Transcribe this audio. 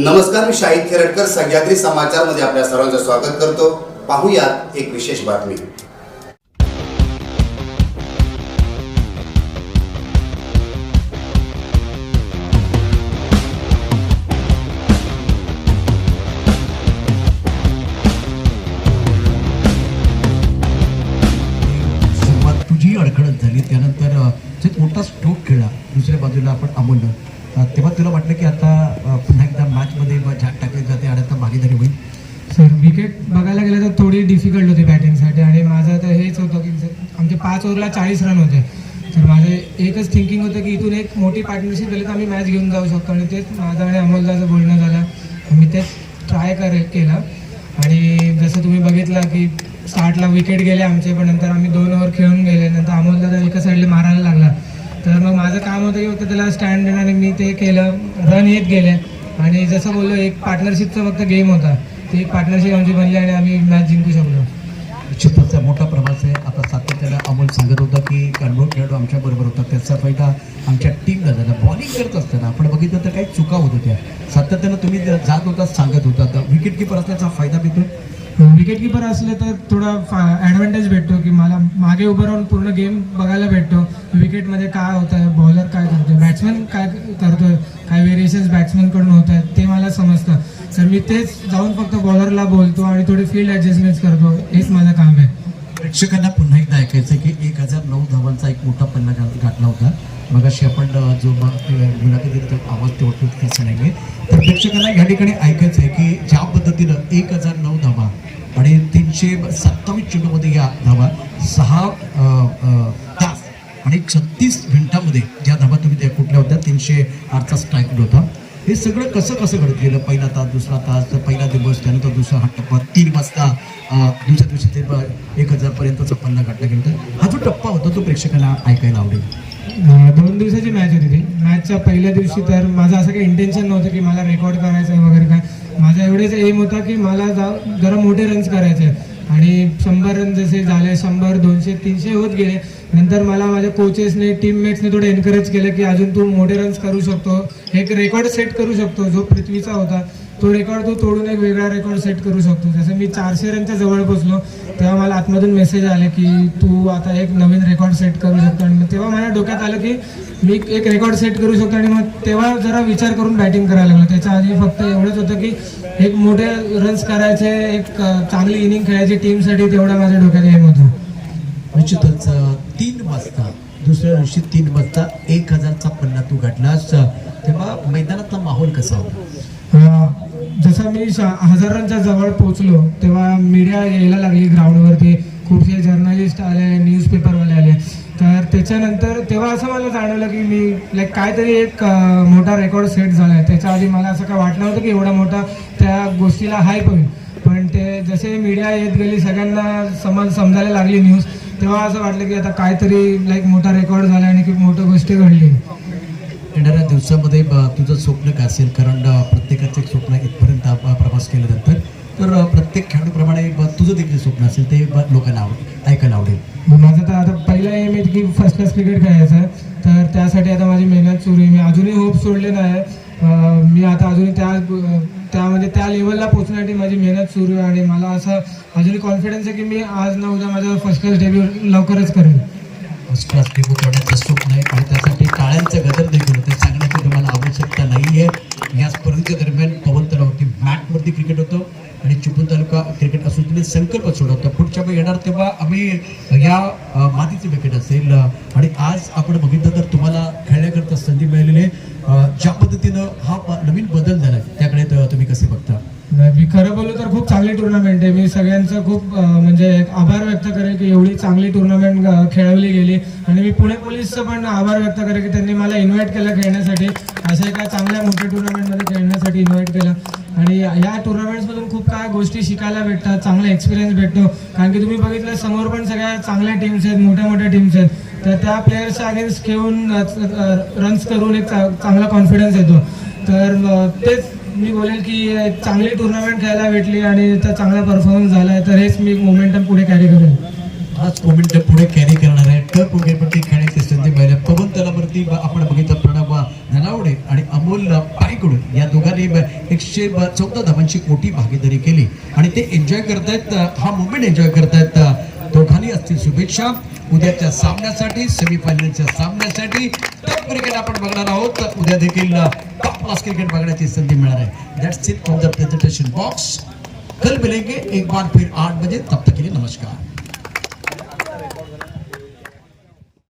नमस्कार मी शाहिद खेरटकर सह्याद्री समाचारमध्ये आपल्या सर्वांचं स्वागत करतो. पाहूयात एक विशेष बातमी. तुझी अडखळत झाली त्यानंतर मोठा स्ट्रोक खेळला दुसऱ्या बाजूला आपण अमोलनं तेव्हा तुला वाटलं की आता पुन्हा एकदा मॅचमध्ये ब- झाक टाकली जाते आणि आता भागीदारी होईल? सर विकेट बघायला गेलं तर थोडी डिफिकल्ट होती बॅटिंगसाठी आणि माझं तर हेच होतं की आमचे पाच ओव्हरला चाळीस रन होते. तर माझं एकच थिंकिंग होतं की इथून एक मोठी पार्टनरशिप केली तर आम्ही मॅच घेऊन जाऊ शकतो आणि तेच माझं आणि अमोलदाचं बोलणं झालं. आम्ही तेच ट्राय करे केलं. आणि जसं तुम्ही बघितलं की स्टार्टला विकेट गेले आमचे पण नंतर आम्ही दोन ओव्हर खेळून गेले. नंतर अमोलदादा एका साईडला मारायला लागला. तर मग माझं काम होतं की फक्त त्याला स्टँड देणं आणि मी ते केलं. रन येत गेले. आणि जसं बोललो एक पार्टनरशिपचा फक्त गेम होता. ती एक पार्टनरशिप आमची बनली आणि आम्ही मॅच जिंकू शकलो. चित्रचा मोठा प्रवास आहे. आता सातत्याला अमोल सांगत होता की अनुभव खेळाडू आमच्या बरोबर होता. त्याचा फायदा आमच्या टीमला झाला. बॉलिंग करत असताना आपण बघितलं तर काही चुका होत होत्या. सातत्यानं तुम्ही जात होता सांगत होता तर विकेट किपर असल्याचा फायदा मिळतो विकेट किपर असले तर थोडा ॲडव्हान्टेज भेटतो की मला मागे उभं राहून पूर्ण गेम बघायला भेटतो. विकेटमध्ये काय होत आहे बॉलर काय करतोय बॅट्समॅन काय करतोय काय व्हेरिएशन्स बॅट्समॅनकडून होत आहेत ते मला समजतं. तर मी तेच जाऊन फक्त बॉलरला बोलतो आणि थोडी फील्ड ॲडजस्टमेंट्स करतो. हेच माझं काम आहे. प्रेक्षकांना पुन्हा एकदा ऐकायचं की एक हजार नऊ धावांचा एक मोठा पल्ला गाठला होता. मगाशी आपण जो मुलाखत दिली तर आवाज तेवढतो त्याचं नाही आहे तर प्रेक्षकांना या ठिकाणी ऐकायचं आहे की ज्या पद्धतीनं एक हजार नऊ धावा आणि तीनशे सत्तावीस चेंडूमध्ये या धावा सहा तास आणि छत्तीस मिनिटामध्ये ज्या धावा तुम्ही त्या कुठल्या होत्या तीनशे आठचा स्ट्राईक होता. हे सगळं कसं कसं घडत गेलं? पहिला तास दुसरा तास तर पहिला दिवस त्यानंतर दुसरा हा टप्पा तीन वाजता अं, दुसऱ्या दिवशी ते एक हजारपर्यंतचा पल्ला काढला गेला तर हा जो टप्पा होता तो प्रेक्षकांना ऐकायला आवडेल. दोन दिवसाची मॅच होती ती. मॅचच्या पहिल्या दिवशी तर माझं असं काही इंटेन्शन नव्हतं की मला रेकॉर्ड करायचं आहे वगैरे काय. माझा एवढेच एम होता की मला जा जरा मोठे रन्स करायचे आणि शंभर रन जसे झाले शंभर दोनशे तीनशे होत गेले. नंतर मला माझ्या कोचेसने टीममेट्सने थोडं एनकरेज केलं की अजून तू मोठे रन्स करू शकतो. एक रेकॉर्ड सेट करू शकतो जो पृथ्वीचा होता. तो रेकॉर्ड तू तोडून एक वेगळा रेकॉर्ड सेट करू शकतो. जसं मी चारशे रनच्या जवळ पोचलो तेव्हा मला आतमधून मेसेज आले की तू आता एक नवीन रेकॉर्ड सेट करू शकतो. आणि मग तेव्हा माझ्या डोक्यात आलं की मी एक रेकॉर्ड सेट करू शकतो. आणि मग तेव्हा जरा विचार करून बॅटिंग करायला लागलो. त्याच्या आधी फक्त एवढंच होतं की एक मोठे रन्स करायचे एक चांगली इनिंग खेळायची टीमसाठी तेवढा माझ्या डोक्यात एम होतं निश्चितच तीन वाजता दुसऱ्या दिवशी तीन वाजता एक हजारचा पल्ला तू गाठलास. तेव्हा मैदानातला माहोल कसा होता? जसं मी शा- हजारांच्या जवळ पोहोचलो तेव्हा मीडिया यायला लागली ग्राउंडवरती खूपसे जर्नलिस्ट आले न्यूजपेपरवाले आले. तर त्याच्यानंतर तेव्हा असं मला जाणवलं की मी लाईक काहीतरी एक मोठा रेकॉर्ड सेट झाला आहे त्याच्या आधी मला असं काय वाटलं नव्हतं की एवढा मोठा त्या गोष्टीला हायप होईल. पण ते जसे मीडिया येत गेली सगळ्यांना समज समजायला लागली न्यूज तेव्हा असं वाटलं की आता काहीतरी लाईक मोठा रेकॉर्ड झाला आणि खूप मोठी गोष्टी घडली. येणाऱ्या दिवसामध्ये तुझं स्वप्न काय असेल कारण प्रत्येकाचं एक स्वप्न इथपर्यंत प्रवास केल्यानंतर तर प्रत्येक खेळाडूप्रमाणे तुझं देखील स्वप्न असेल ते ब- लोकांना आवडेल ऐकायला आवडेल. मग माझं तर आता पहिला एम आहे की फर्स्ट क्लास क्रिकेट खेळायचं. आहे तर त्यासाठी आता माझी मेहनत सुरू आहे. मी अजूनही होप सोडले नाही मी आता अजूनही त्या त्या म्हणजे त्या लेवलला पोहोचण्यासाठी माझी मेहनत सुरू आहे. आणि मला असं अजूनही कॉन्फिडन्स आहे की मी आज ना उद्या माझा फर्स्ट क्लास डेब्यू लवकरच करेन. फर्स्ट क्लास डेब्यू करण्याचं आणि त्यासाठी टाळ्यांचं गदर देखील होतं. सांगण्याची तुम्हाला आवश्यकता नाही आहे या स्पर्धेच्या दरम्यान पवन तलावरती मॅटवरती क्रिकेट होतं आणि चिपळूण तालुका क्रिकेट असोसिएशनने संकल्प सोडला होता पुढच्या वेळी येणार तेव्हा आम्ही या मातीचे विकेट असेल. आणि आज आपण बघितलं तर तुम्हाला खेळण्याकरता संधी मिळालेली आहे. ज्या पद्धतीनं हा नवीन बदल झाला त्याकडे तुम्ही कसे बघता? नाही, मी खरं बोलू तर खूप चांगली टुर्नामेंट आहे. मी सगळ्यांचं खूप म्हणजे आभार व्यक्त करेल की एवढी चांगली टुर्नामेंट खेळवली गेली. आणि मी पुणे पोलीसचं पण आभार व्यक्त करेल की त्यांनी मला इन्व्हाइट केलं खेळण्यासाठी. अशा एका चांगल्या मोठ्या टुर्नामेंटमध्ये खेळण्यासाठी इन्व्हाइट केलं. आणि या टुर्नामेंट्समधून खूप काय गोष्टी शिकायला भेटतात चांगला एक्सपिरियन्स भेटतो. कारण की तुम्ही बघितलं समोर पण सगळ्या चांगल्या टीम्स आहेत मोठ्या मोठ्या टीम्स आहेत. तर त्या प्लेयर्सच्या अगेन्स्ट खेळून रन्स करून एक चांगला कॉन्फिडन्स येतो. तर तेच मी बोलेल की चांगली टुर्नामेंट खेळायला भेटली आणि तर चांगला परफॉर्मन्स झाला आहे तर हेच मी मोमेंटम पुढे कॅरी करेन हाच मोमेंट पुढे कॅरी करणार आहे. तर वगैरे खेळायची संधी मिळाली. पवन तलावरती आपण बघितलं प्रणव नलावडे आणि अमोल पाईकडून या दोघांनी एकशे चौदा धावांची मोठी भागीदारी केली. आणि ते एन्जॉय करतायत हा मुवमेंट एन्जॉय करतायत दोघांनी असतील शुभेच्छा. उद्याच्या सामन्यासाठी सेमीफायनलच्या सामन्यासाठी टॉप क्रिकेट आपण बघणार आहोत. उद्या देखील टॉप क्लास क्रिकेट बघण्याची संधी मिळणार आहे. That's it from the presentation box कल मिलेंगे एक बार फिर आठ बजे. तब तक के लिए नमस्कार.